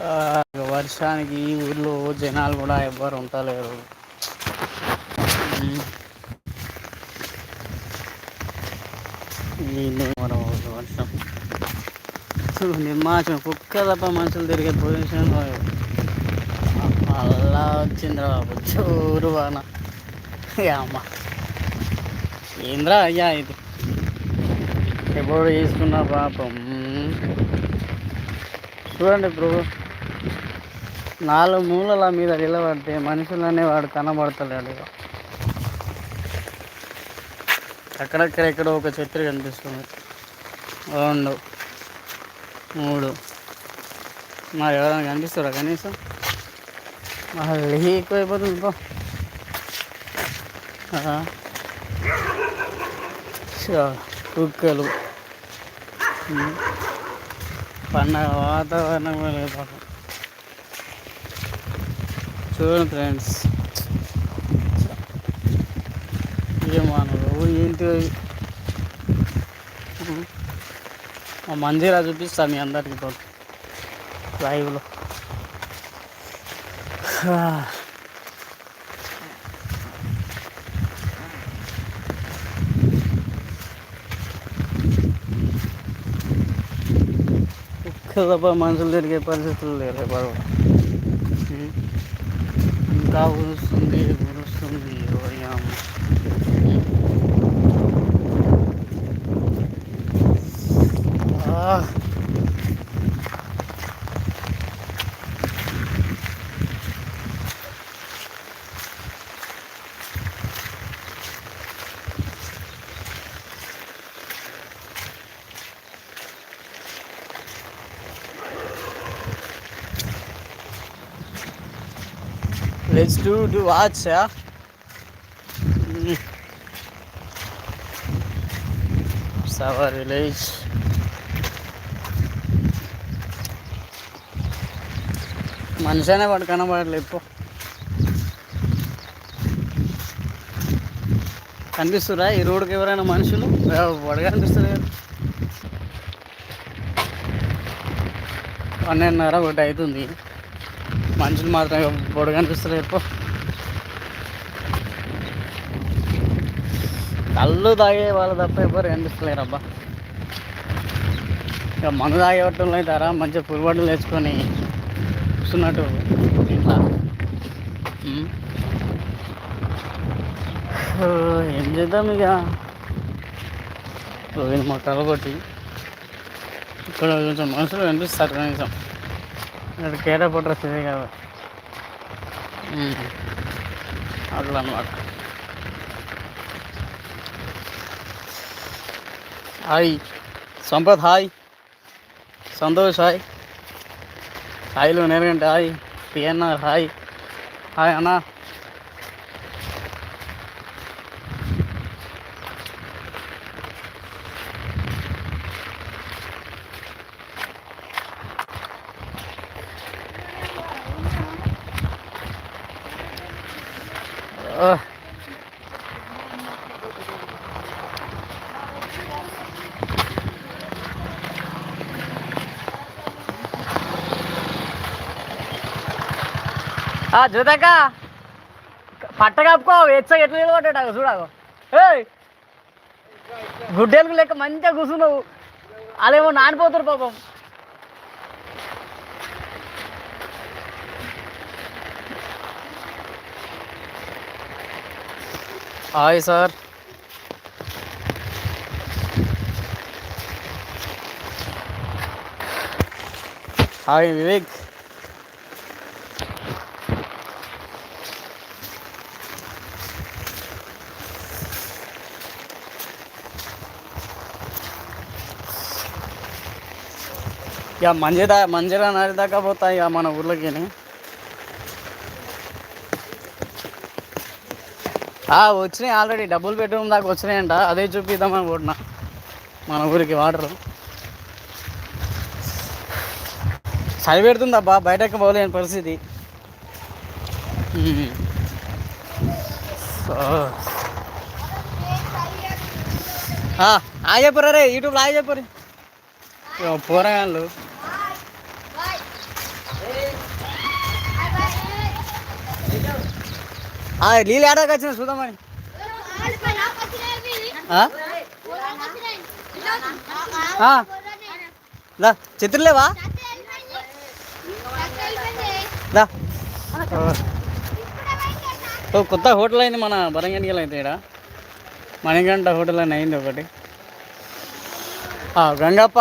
వర్షానికి ఈ ఊర్లో జనాలు కూడా ఎవ్వరు ఉంటలేరు. వర్షం. నిర్మాచం కుక్క తప్ప మనుషులు తిరిగే పొజిషన్ అలా వచ్చిందిరా బాబు చూరు వాన. అమ్మ. ఏంద్రా అయ్యా ఇది? ఎప్పుడు తీసుకున్నా పాపం. చూడండి ఇప్పుడు నాలుగు మూలల మీద నిలబడితే మనుషులనే వాడు కనబడతలేడు ఇక అక్కడక్కడెక్కడో ఒక చెట్టు కనిపిస్తుంది. రెండు మూడు. మరి ఎవరైనా కనిపిస్తారా కనీసం? మళ్ళీ ఎక్కువైపోతుంది ఇంకో కుక్కలు. పండగ వాతావరణం లేదు చూడండి ఫ్రెండ్స్. ఏమన్నా ఏంటి మా మందిరా చూపిస్తా మీ అందరికి లైవ్లో తప్ప మనుషులు తిరిగే పరిస్థితులు లేరు ఎవరు ఇంకా ఉరుస్తుంది ఉరుస్తుంది ఓయాము Let's do do watch, yeah. It's our village. మనిషినే వాడు కనబడలేదు ఇప్పుడు కనిపిస్తురా ఈ రోడ్కి ఎవరైనా మనుషులు వాడు కనిపిస్తారు కదా పన్నెండున్నర ఒకటి అవుతుంది మనుషులు మాత్రం పొడి కనిపిస్తలేదు కళ్ళు తాగే వాళ్ళు తప్ప ఎవరు కనిపిస్తలేరు అబ్బా ఇక మందు తాగేటట్లు అవుతారా మంచిగా పులిబడ్డలు వేసుకొని కూర్చున్నట్టు ఇంట్లో ఏం చేద్దాం ఇక? పోయిన మొక్కలు కొట్టి ఇక్కడ కొంచెం మనుషులు కనిపిస్తారు కనీసం. ఇక్కడ కేర పొట్రస్ ఇదే కదా. అట్లా అనమాట hi. Sampath hi. Santosh hi. హాయ్లో నేనంటే హాయ్. PNR hi. హాయ్ అన్నా. జోదక్క పట్ట కప్పుకో వెచ్చ ఎట్లా నిలబడ్డాడు చూడాకు ఏయ్ గుడ్డెలకు లెక్క మంచిగా కూర్చున్నావు. అదేమో నానిపోతారు పాపం. Hi sir. హాయ్ వివేక్. ఇక మంజిరా మంజిరా నది దాకా పోతాయి ఇక మన ఊర్లోకి వచ్చినాయి ఆల్రెడీ డబుల్ బెడ్రూమ్ దాకా వచ్చినాయంట. అదే చూపిద్దామని కొట్టిన మన ఊరికి వాటర్ చలి పెడుతుందబ్బా బయటకు పోలేని పరిస్థితి. ఆ. చెప్పరు రే. యూట్యూబ్లో ఆ చెప్పరు పోరగాళ్ళు ఆ నీళ్ళు ఏడాకి వచ్చిన చూద్దామని ఆ? చిత్రలేవా దా కొత్త హోటల్ అయింది మన బరంగండికి అయితే ఇక్కడ మణిగంట హోటల్ అని అయింది ఒకటి. గంగప్ప.